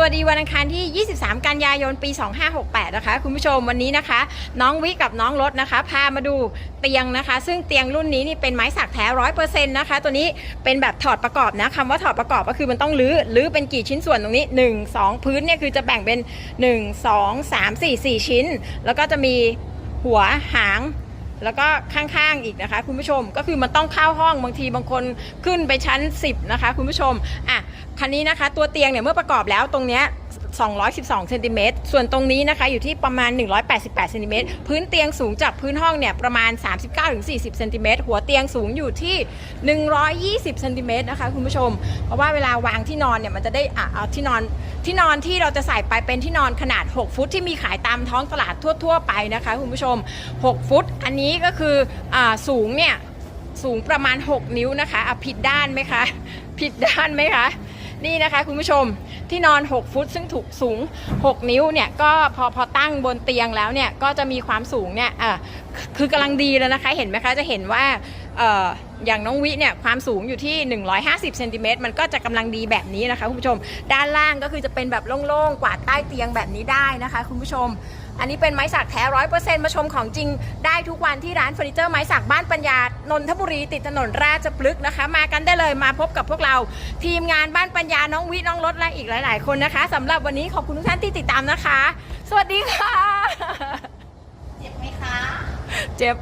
สวัสดีวันอังคารที่ 23 กันยายนปี 2568 นะคะ คุณผู้ชมวันนี้นะคะ น้องวิกับน้องรถนะคะ พามาดูเตียงนะคะ ซึ่งเตียงรุ่นนี้นี่เป็นไม้สักแท้ร้อยเปอร์เซ็นต์นะคะ ตัวนี้เป็นแบบถอดประกอบนะคำว่าถอดประกอบก็คือมันต้องรื้อรื้อเป็นกี่ชิ้นส่วนตรงนี้ 1 2 พื้นเนี่ยคือจะแบ่งเป็น 1 2 3 4 4 ชิ้น แล้วก็จะมีหัวหาง แล้วก็ข้างๆอีกนะคะ คุณผู้ชมก็คือมันต้องเข้าห้องบางทีบางคนขึ้นไปชั้น 10 นะคะ คุณผู้ชมอะคันนี้นะคะ ตัวเตียงเนี่ยเมื่อประกอบแล้วตรงเนี้ย 212เซนติเมตรส่วนตรงนี้นะคะอยู่ที่ประมาณ 188เซนติเมตรพื้นเตียงสูงจากพื้นห้องเนี่ยประมาณ 39-40เซนติเมตรหัวเตียงสูงอยู่ที่ 120เซนติเมตรนะคะคุณผู้ชม เพราะว่าเวลาวางที่นอนเนี่ยมันจะได้อะเอาที่นอนที่นอนที่เราจะใส่ไปเป็นที่นอนขนาด 6 ฟุตที่มีขายตามท้องตลาดทั่ว ๆ ไปนะคะคุณผู้ชม 6 ฟุต อันนี้ก็คืออาสูงเนี่ยสูงประมาณ 6 นิ้วนะคะะผิดด้านไหมคะ ผิดด้านไหมคะ นี่นะคะคุณผู้ชม ที่นอน 6 ฟุต ซึ่งถูกสูง 6 นิ้วเนี่ยก็พอพอตั้งบนเตียงแล้วเนี่ยก็จะมีความสูงเนี่ยอ่าคือกำลังดีแล้วนะคะเห็นไหมคะจะเห็นว่า อ่ออย่างน้องวิเนี่ยความสูงอยู่ที่ 150เซนติเมตรมันก็จะกำลังดีแบบนี้นะคะคุณผู้ชม ด้านล่างก็คือจะเป็นแบบโล่งๆ กวาดใต้เตียงแบบนี้ได้นะคะคุณผู้ชม อันนี้เป็นไม้สักแท้ร้อยเปอร์เซ็นต์มาชมของจริงได้ทุกวันที่ร้านเฟอร์นิเจอร์ไม้สักบ้านปัญญานนทบุรีติดถนนราชพฤกษ์นะคะ มากันได้เลยมาพบกับพวกเรา ทีมงานบ้านปัญญาน้องวิน้องรถและอีกหลาย ๆ คนนะคะสำหรับวันนี้ขอบคุณทุกท่านที่ติดตามนะคะ สวัสดีค่ะ เจ็บไหมคะ เจ็บ